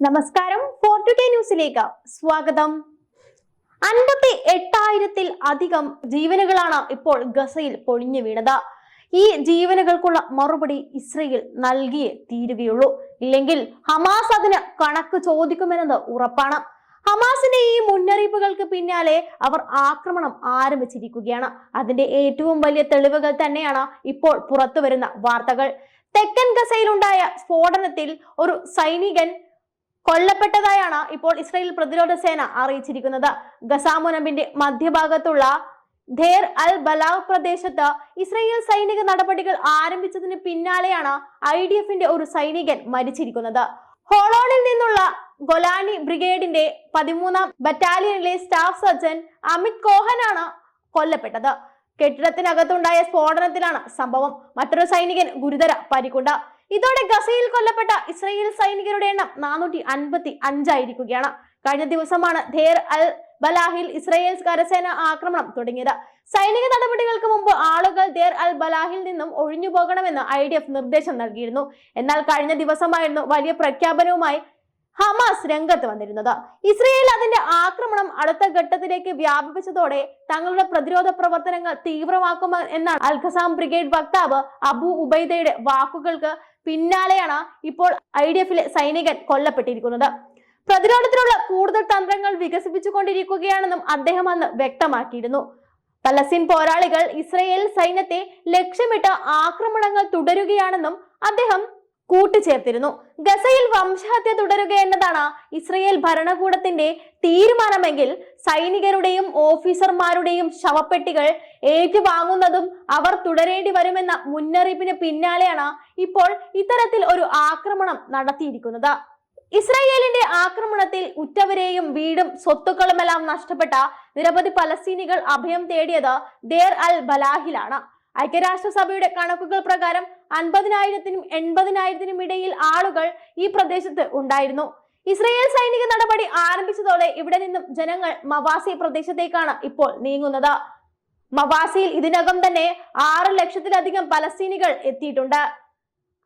നമസ്കാരം. ഫോർട്ടുഡേ ന്യൂസിലേക്ക് സ്വാഗതം. അൻപത്തി എട്ടായിരത്തിൽ അധികം ജീവനുകളാണ് ഇപ്പോൾ ഗസയിൽ പൊളിഞ്ഞു വീണത്. ഈ ജീവനുകൾക്കുള്ള മറുപടി ഇസ്രയേൽ നൽകിയേ തീരുകയുള്ളൂ. ഇല്ലെങ്കിൽ ഹമാസ് അതിന് കണക്ക് ചോദിക്കുമെന്നത് ഉറപ്പാണ്. ഹമാസിന്റെ ഈ മുന്നറിയിപ്പുകൾക്ക് പിന്നാലെ അവർ ആക്രമണം ആരംഭിച്ചിരിക്കുകയാണ്. അതിന്റെ ഏറ്റവും വലിയ തെളിവുകൾ തന്നെയാണ് ഇപ്പോൾ പുറത്തു വരുന്ന വാർത്തകൾ. തെക്കൻ ഗസയിലുണ്ടായ സ്ഫോടനത്തിൽ ഒരു സൈനികൻ കൊല്ലപ്പെട്ടതായാണ് ഇപ്പോൾ ഇസ്രായേൽ പ്രതിരോധ സേന അറിയിച്ചിരിക്കുന്നത്. ഗസാമുനബിന്റെ മധ്യഭാഗത്തുള്ള ധേർ അൽ ബലാവ് പ്രദേശത്ത് ഇസ്രയേൽ സൈനിക നടപടികൾ ആരംഭിച്ചതിന് പിന്നാലെയാണ് ഐ ഡി എഫിന്റെ ഒരു സൈനികൻ മരിച്ചിരിക്കുന്നത്. ഹോളോണിൽ നിന്നുള്ള ഗൊലാനി ബ്രിഗേഡിന്റെ പതിമൂന്നാം ബറ്റാലിയനിലെ സ്റ്റാഫ് സർജൻ അമിത് കോഹനാണ് കൊല്ലപ്പെട്ടത്. കെട്ടിടത്തിനകത്തുണ്ടായ സ്ഫോടനത്തിലാണ് സംഭവം. മറ്റൊരു സൈനികൻ ഗുരുതര പരിക്കുണ്ട്. ഇതോടെ ഗസയിൽ കൊല്ലപ്പെട്ട ഇസ്രയേൽ സൈനികരുടെ എണ്ണം നാനൂറ്റി അൻപത്തി അഞ്ചായിരിക്കുകയാണ് കഴിഞ്ഞ ദിവസമാണ് ധേർ അൽ ബലാഹിൽ ഇസ്രയേൽ കരസേന ആക്രമണം തുടങ്ങിയത്. സൈനിക നടപടികൾക്ക് മുമ്പ് ആളുകൾ ദേർ അൽ ബലാഹിൽ നിന്നും ഒഴിഞ്ഞു പോകണമെന്ന് ഐ ഡി എഫ് നിർദ്ദേശം നൽകിയിരുന്നു. എന്നാൽ കഴിഞ്ഞ ദിവസമായിരുന്നു വലിയ പ്രഖ്യാപനവുമായി ഹമാസ് രംഗത്ത് വന്നിരുന്നത്. ഇസ്രയേൽ അതിന്റെ ആക്രമണം അടുത്ത ഘട്ടത്തിലേക്ക് വ്യാപിപ്പിച്ചതോടെ തങ്ങളുടെ പ്രതിരോധ പ്രവർത്തനങ്ങൾ തീവ്രമാക്കും എന്നാണ് അൽഖസാം ബ്രിഗേഡ് വക്താവ് അബു ഉബൈദയുടെ വാക്കുകൾക്ക് പിന്നാലെയാണ് ഇപ്പോൾ ഐ ഡി എഫിലെ സൈനികൻ കൊല്ലപ്പെട്ടിരിക്കുന്നത്. പ്രതിരോധത്തിനുള്ള കൂടുതൽ തന്ത്രങ്ങൾ വികസിപ്പിച്ചുകൊണ്ടിരിക്കുകയാണെന്നും അദ്ദേഹം അന്ന് വ്യക്തമാക്കിയിരുന്നു. പലസ്തീൻ പോരാളികൾ ഇസ്രയേൽ സൈന്യത്തെ ലക്ഷ്യമിട്ട് ആക്രമണങ്ങൾ തുടരുകയാണെന്നും അദ്ദേഹം കൂട്ടിച്ചേർത്തിരുന്നു ഗസയിൽ വംശഹത്യ തുടരുക എന്നതാണ് ഇസ്രയേൽ ഭരണകൂടത്തിന്റെ തീരുമാനമെങ്കിൽ സൈനികരുടെയും ഓഫീസർമാരുടെയും ശവപ്പെട്ടികൾ ഏറ്റുവാങ്ങുന്നതും അവർ തുടരേണ്ടി വരുമെന്ന മുന്നറിയിപ്പിന് പിന്നാലെയാണ് ഇപ്പോൾ ഇത്തരത്തിൽ ഒരു ആക്രമണം നടത്തിയിരിക്കുന്നത്. ഇസ്രായേലിന്റെ ആക്രമണത്തിൽ ഉറ്റവരെയും വീടും സ്വത്തുക്കളുമെല്ലാം നഷ്ടപ്പെട്ട നിരവധി പലസ്തീനികൾ അഭയം തേടിയത് ദേർ അൽ ബലാഹിലാണ് ഐക്യരാഷ്ട്രസഭയുടെ കണക്കുകൾ പ്രകാരം അൻപതിനായിരത്തിനും എൺപതിനായിരത്തിനും ഇടയിൽ ആളുകൾ ഈ പ്രദേശത്ത് ഉണ്ടായിരുന്നു. ഇസ്രയേൽ സൈനിക നടപടി ആരംഭിച്ചതോടെ ഇവിടെ നിന്നും ജനങ്ങൾ മവാസി പ്രദേശത്തേക്കാണ് ഇപ്പോൾ നീങ്ങുന്നത്. മവാസിയിൽ ഇതിനകം തന്നെ ആറ് ലക്ഷത്തിലധികം പലസ്തീനികൾ എത്തിയിട്ടുണ്ട്.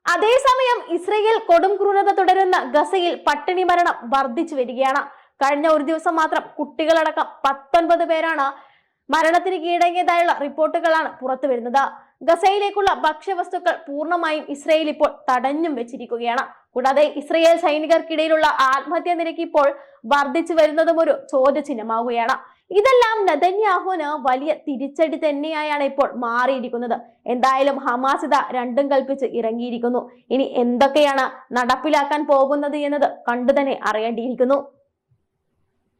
അതേസമയം ഇസ്രയേൽ കൊടും ക്രൂരത തുടരുന്ന ഗസയിൽ പട്ടിണി മരണം വർദ്ധിച്ചു വരികയാണ്. കഴിഞ്ഞ ഒരു ദിവസം മാത്രം കുട്ടികളടക്കം പത്തൊൻപത് പേരാണ് മരണത്തിന് കീഴടങ്ങിയതായുള്ള റിപ്പോർട്ടുകളാണ് പുറത്തു വരുന്നത്. ഗസയിലേക്കുള്ള ഭക്ഷ്യവസ്തുക്കൾ പൂർണമായും ഇസ്രയേൽ ഇപ്പോൾ തടഞ്ഞും വെച്ചിരിക്കുകയാണ്. കൂടാതെ ഇസ്രയേൽ സൈനികർക്കിടയിലുള്ള ആത്മഹത്യ നിരക്ക് ഇപ്പോൾ വർദ്ധിച്ചു വരുന്നതും ഒരു ചോദ്യചിഹ്നമാവുകയാണ്. ഇതെല്ലാം നദന്യാഹുവിന് വലിയ തിരിച്ചടി തന്നെയായാണ് ഇപ്പോൾ മാറിയിരിക്കുന്നത്. എന്തായാലും ഹമാസ് രണ്ടും കൽപ്പിച്ച് ഇറങ്ങിയിരിക്കുന്നു. ഇനി എന്തൊക്കെയാണ് നടപ്പിലാക്കാൻ പോകുന്നത് എന്നത് കണ്ടു തന്നെ അറിയേണ്ടിയിരിക്കുന്നു.